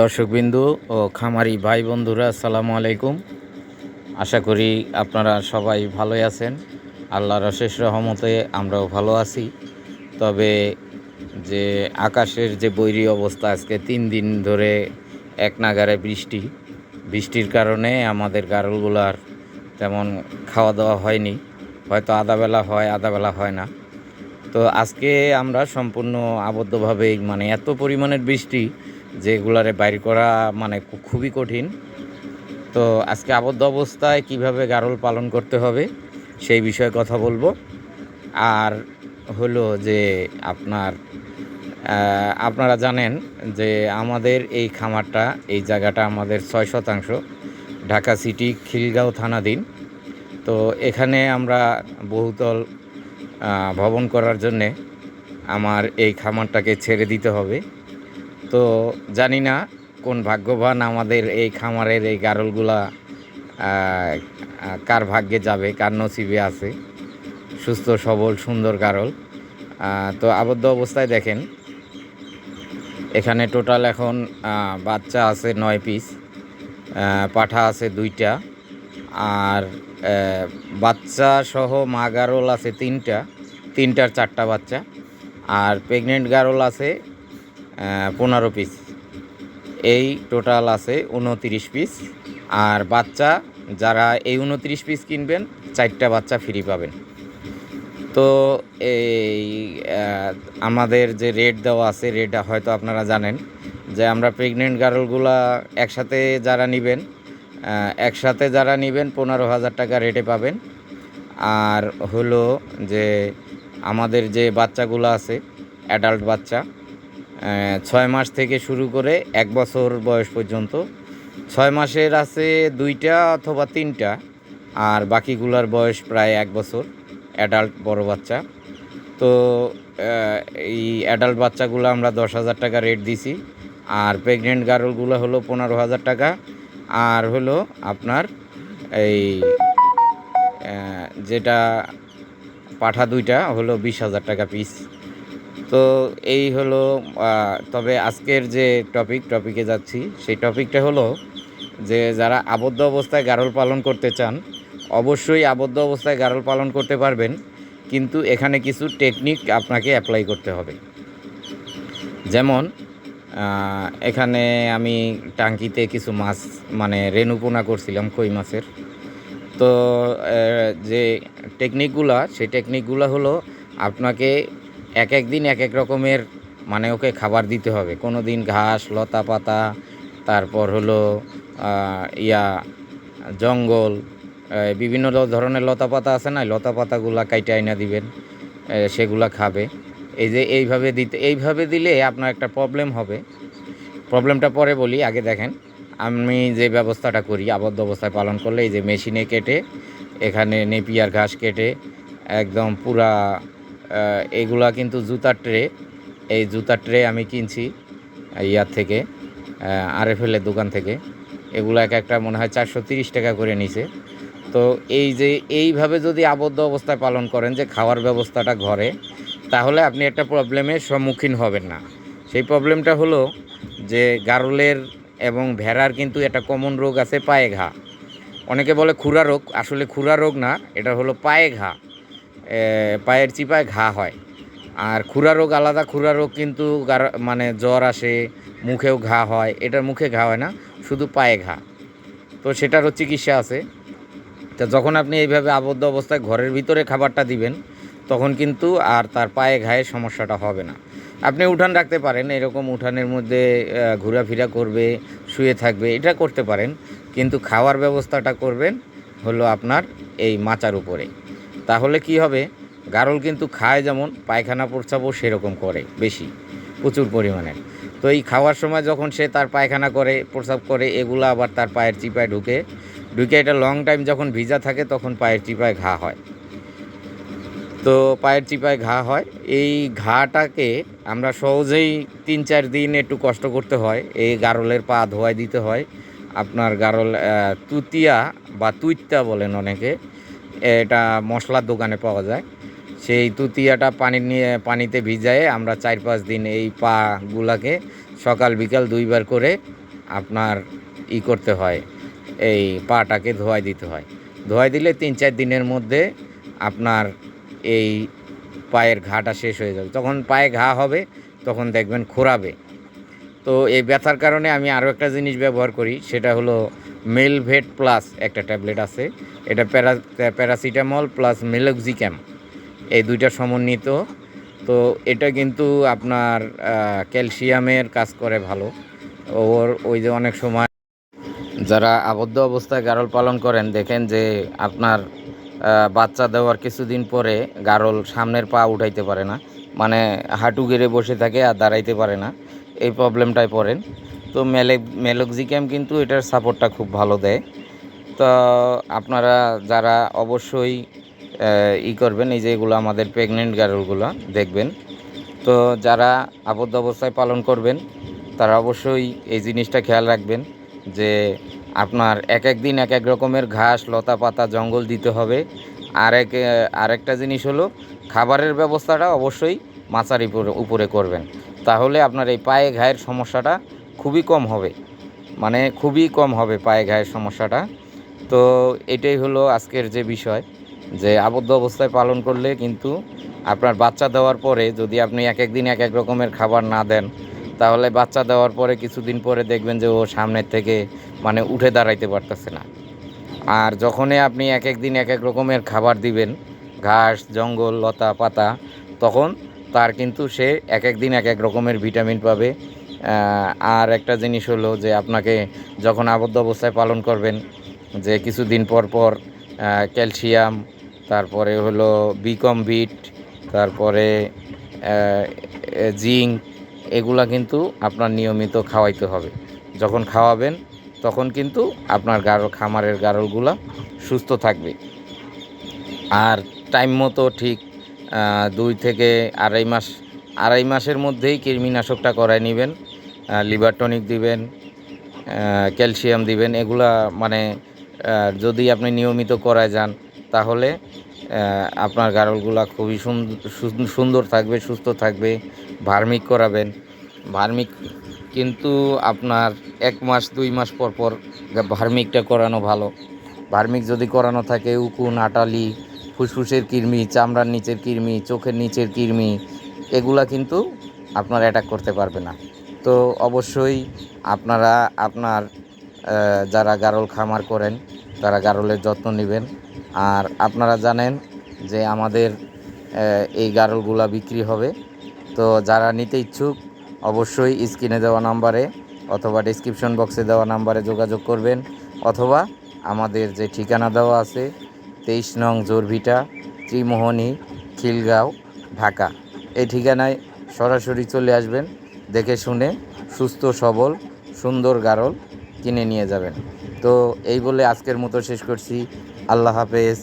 দর্শকবিন্দু ও খামারি ভাই বন্ধুরা, আসসালামু আলাইকুম। আশা করি আপনারা সবাই ভালোই আছেন। আল্লাহর অশেষ রহমতে আমরাও ভালো আছি। তবে যে আকাশের যে বৈরী অবস্থা, আজকে তিন দিন ধরে এক নাগারে বৃষ্টি। বৃষ্টির কারণে আমাদের গারলগুলার তেমন খাওয়া দাওয়া হয়নি। হয়তো আধাবেলা হয় আধাবেলা হয় না। তো আজকে আমরা সম্পূর্ণ আবদ্ধভাবে মানে এত পরিমাণের বৃষ্টি যেগুলারে বাইর করা মানে খুবই কঠিন। তো আজকে আবদ্ধ অবস্থায় কীভাবে গারল পালন করতে হবে সেই বিষয়ে কথা বলব। আর হলো যে আপনার আপনারা জানেন যে আমাদের এই খামারটা, এই জায়গাটা আমাদের ছয় শতাংশ। ঢাকা সিটি, খিলগাঁও থানাধীন। তো এখানে আমরা বহুতল ভবন করার জন্যে আমার এই খামারটাকে ছেড়ে দিতে হবে। তো জানি না কোন ভাগ্যবান আমাদের এই খামারের এই গারলগুলা কার ভাগ্যে যাবে, কার নসিবে আছে। সুস্থ, সবল, সুন্দর গারল। তো আবদ্ধ অবস্থায় দেখেন। এখানে টোটাল এখন বাচ্চা আছে নয় পিস পাঠা আছে দুইটা, আর বাচ্চা সহ মা গারল আছে তিনটা, তিনটার চারটা বাচ্চা, আর প্রেগনেন্ট গারল আছে পনেরো পিস এই টোটাল আছে উনতিরিশ পিস আর বাচ্চা, যারা এই উনতিরিশ পিস কিনবেন, চারটা বাচ্চা ফ্রি পাবেন। তো এই আমাদের যে রেট দেওয়া আছে রেট হয়তো আপনারা জানেন, যে আমরা প্রেগনেন্ট গার্লগুলা একসাথে যারা নেবেন একসাথে যারা নেবেন, পনেরো হাজার টাকা রেটে পাবেন। আর হলো যে আমাদের যে বাচ্চাগুলো আছে অ্যাডাল্ট বাচ্চা ছয় মাস থেকে শুরু করে এক বছর বয়স পর্যন্ত। ছয় মাসের আছে দুইটা অথবা তিনটা, আর বাকিগুলার বয়স প্রায় এক বছর অ্যাডাল্ট বড় বাচ্চা। তো এই অ্যাডাল্ট বাচ্চাগুলো আমরা দশ হাজার টাকা রেট দিছি, আর প্রেগনেন্ট গার্লগুলো হলো পনেরো হাজার টাকা, আর হলো আপনার এই যেটা পাঠা দুইটা হলো বিশ হাজার টাকা পিস তো এই হলো তবে আজকের যে টপিক টপিকে যাচ্ছি, সেই টপিকটা হলো যে যারা আবদ্ধ অবস্থায় গারল পালন করতে চান, অবশ্যই আবদ্ধ অবস্থায় গারল পালন করতে পারবেন, কিন্তু এখানে কিছু টেকনিক আপনাকে অ্যাপ্লাই করতে হবে। যেমন এখানে আমি টাঙ্কিতে কিছু মাছ মানে রেণুপোনা করছিলাম কই মাছের। তো যে টেকনিকগুলা সেই টেকনিকগুলো হলো আপনাকে এক এক দিন এক এক রকমের মানে ওকে খাবার দিতে হবে। কোনো দিন ঘাস, লতা পাতা, তারপর হলো ইয়া, জঙ্গল বিভিন্ন ধরনের লতা পাতা আছে না? লতা পাতাগুলা কাইটে আইনা দিবেন সেগুলা খাবে। এই যে এইভাবে দিতে, এইভাবে দিলে আপনার একটা প্রবলেম হবে। প্রবলেমটা পরে বলি, আগে দেখেন। আমি যে ব্যবস্থাটা করি, আবদ্ধ অবস্থায় পালন করলে, এই যে মেশিনে কেটে, এখানে নেপিয়ার ঘাস কেটে, একদম পুরা এগুলা কিন্তু জুতার ট্রে। এই জুতার ট্রে আমি কিনছি, ইয়ার থেকে আরএফএলের দোকান থেকে। এগুলো এক একটা মনে হয় চারশো তিরিশ টাকা করে নিছে। তো এই যে এইভাবে যদি আবদ্ধ অবস্থায় পালন করেন যে খাওয়ার ব্যবস্থাটা ঘরে, তাহলে আপনি একটা প্রবলেমের সম্মুখীন হবেন না। সেই প্রবলেমটা হলো যে গারলের এবং ভেড়ার কিন্তু একটা কমন রোগ আছে পায়ে ঘা। অনেকে বলে খুরা রোগ, আসলে খুরা রোগ না, এটা হলো পায়ে ঘা। পায়ের চিপায় ঘা হয়। আর খুরা রোগ আলাদা, খুরা রোগ কিন্তু মানে জ্বর আসে, মুখেও ঘা হয়, এটার মুখে ঘা হয় না, শুধু পায়ে ঘা। তো সেটারও চিকিৎসা আছে। তো যখন আপনি এইভাবে আবদ্ধ অবস্থায় ঘরের ভিতরে খাবারটা দিবেন, তখন কিন্তু আর তার পায়ে ঘায়ের সমস্যাটা হবে না। আপনি উঠান রাখতে পারেন, এরকম উঠানের মধ্যে ঘোরাফেরা করবে, শুয়ে থাকবে, এটা করতে পারেন। কিন্তু খাওয়ার ব্যবস্থাটা করবেন হলো আপনার এই মাচার উপরে। তাহলে কি হবে? গারল কিন্তু খায় যেমন, পায়খানা প্রস্রাবও সেরকম করে, বেশি, প্রচুর পরিমাণে। তো এই খাওয়ার সময় যখন সে তার পায়খানা করে, প্রস্রাব করে, এগুলো আবার তার পায়ের চিপায় ঢুকে ঢুকে এটা লং টাইম যখন ভিজা থাকে তখন পায়ের চিপায় ঘা হয়। তো পায়ের চিপায় ঘা হয়। এই ঘাটাকে আমরা সহজেই তিন চার দিন একটু কষ্ট করতে হয়। এই গারলের পা ধোয়াই দিতে হয়। আপনার গারল তুতিয়া বা তুইত্যা বলেন অনেকে। এটা মশলার দোকানে পাওয়া যায়। সেই তুতিয়াটা পানি নিয়ে, পানিতে ভিজায়ে আমরা চার পাঁচ দিন এই পাগুলাকে সকাল, বিকাল দুইবার করে আপনার ই করতে হয়। এই পাটাকে ধোয়াই দিতে হয়। ধোয়াই দিলে তিন, চার দিনের মধ্যে আপনার এই পায়ের ঘাটা শেষ হয়ে যাবে। তখন পায়ে ঘা হবে, তখন দেখবেন খোরাবে। তো এই ব্যথার কারণে আমি আরও একটা জিনিস ব্যবহার করি, সেটা হলো মেলভেট প্লাস একটা ট্যাবলেট আছে। এটা প্যারা, প্যারাসিটামল প্লাস মেলক্সিক্যাম এই দুইটা সমন্বিত। তো এটা কিন্তু আপনার ক্যালসিয়ামের কাজ করে ভালো। ওর, ওই যে অনেক সময় যারা আবদ্ধ অবস্থায় গারল পালন করেন, দেখেন যে আপনার বাচ্চা দেওয়ার কিছুদিন পরে গারল সামনের পা উঠাইতে পারে না। মানে হাঁটু গেড়ে বসে থাকে আর দাঁড়াইতে পারে না। এই প্রবলেমটায় পড়েন। তো মেলে মেলক্সিক্যাম কিন্তু এটার সাপোর্টটা খুব ভালো দেয়। তো আপনারা যারা অবশ্যই ই করবেন, এই যে এগুলো আমাদের প্রেগনেন্ট গারলগুলো, দেখবেন। তো যারা আবদ্ধ অবস্থায় পালন করবেন, তারা অবশ্যই এই জিনিসটা খেয়াল রাখবেন যে আপনার এক এক দিন এক এক রকমের ঘাস লতা পাতা জঙ্গল দিতে হবে। আর এক আরেকটা জিনিস হলো, খাবারের ব্যবস্থাটা অবশ্যই মাচার উপরে উপরে করবেন। তাহলে আপনার এই পায়ে ঘায়ের সমস্যাটা খুবই কম হবে। মানে খুবই কম হবে পায়ে ঘায়ের সমস্যাটা। তো এটাই হলো আজকের যে বিষয়, যে আবদ্ধ অবস্থায় পালন করলে কিন্তু আপনার বাচ্চা দেওয়ার পরে যদি আপনি এক এক দিন এক এক রকমের খাবার না দেন, তাহলে বাচ্চা দেওয়ার পরে কিছুদিন পরে দেখবেন যে ও সামনের থেকে মানে উঠে দাঁড়াইতে পারতেছে না। আর যখনই আপনি এক এক দিন এক এক রকমের খাবার দিবেন, ঘাস, জঙ্গল, লতা, পাতা, তখন তার কিন্তু সে এক এক দিন এক এক রকমের ভিটামিন পাবে আর একটা জিনিস হলো যে আপনাকে যখন আবদ্ধ অবস্থায় পালন করবেন, যে কিছুদিন পর পর ক্যালসিয়াম, তারপরে হলো বিকম বিট, তারপরে জিঙ্ক, এগুলা কিন্তু আপনার নিয়মিত খাওয়াইতে হবে। যখন খাওয়াবেন, তখন কিন্তু আপনার গারল খামারের গারলগুলা সুস্থ থাকবে। আর টাইম মতো ঠিক দুই থেকে আড়াই মাস আড়াই মাসের মধ্যেই কৃমিনাশকটা করায় নেবেন লিভার টনিক দিবেন ক্যালসিয়াম দিবেন, এগুলা মানে যদি আপনি নিয়মিত করায় যান, তাহলে আপনার গারলগুলা খুবই সুন্দর সুন্দর থাকবে, সুস্থ থাকবে, ভার্মিক করাবেন। ভার্মিক কিন্তু আপনার এক মাস, দুই মাস পর পর ভার্মিকটা করানো ভালো। ভার্মিক যদি করানো থাকে, উকুন, আটালি, ফুসফুসের কৃমি, চামড়ার নিচের কৃমি, চোখের নিচের কৃমি এগুলা কিন্তু আপনার অ্যাটাক করতে পারবে না। তো অবশ্যই আপনারা, আপনার যারা গারল খামার করেন, তারা গারলের যত্ন নেবেন। আর আপনারা জানেন যে আমাদের এই গারলগুলা বিক্রি হবে। তো যারা নিতে ইচ্ছুক, অবশ্যই স্ক্রিনে দেওয়া নাম্বারে অথবা ডিসক্রিপশন বক্সে দেওয়া নাম্বারে যোগাযোগ করবেন। অথবা আমাদের যে ঠিকানা দেওয়া আছে, তেইশ নং জোরভিটা ত্রিমোহনী, খিলগাঁও, ঢাকা। এই ঠিকানায় সরাসরি চলে আসবেন, দেখে শুনে সুস্থ, সবল, সুন্দর গারল কিনে নিয়ে যাবেন। তো এই বলে আজকের মতো শেষ করছি। আল্লাহ হাফেজ।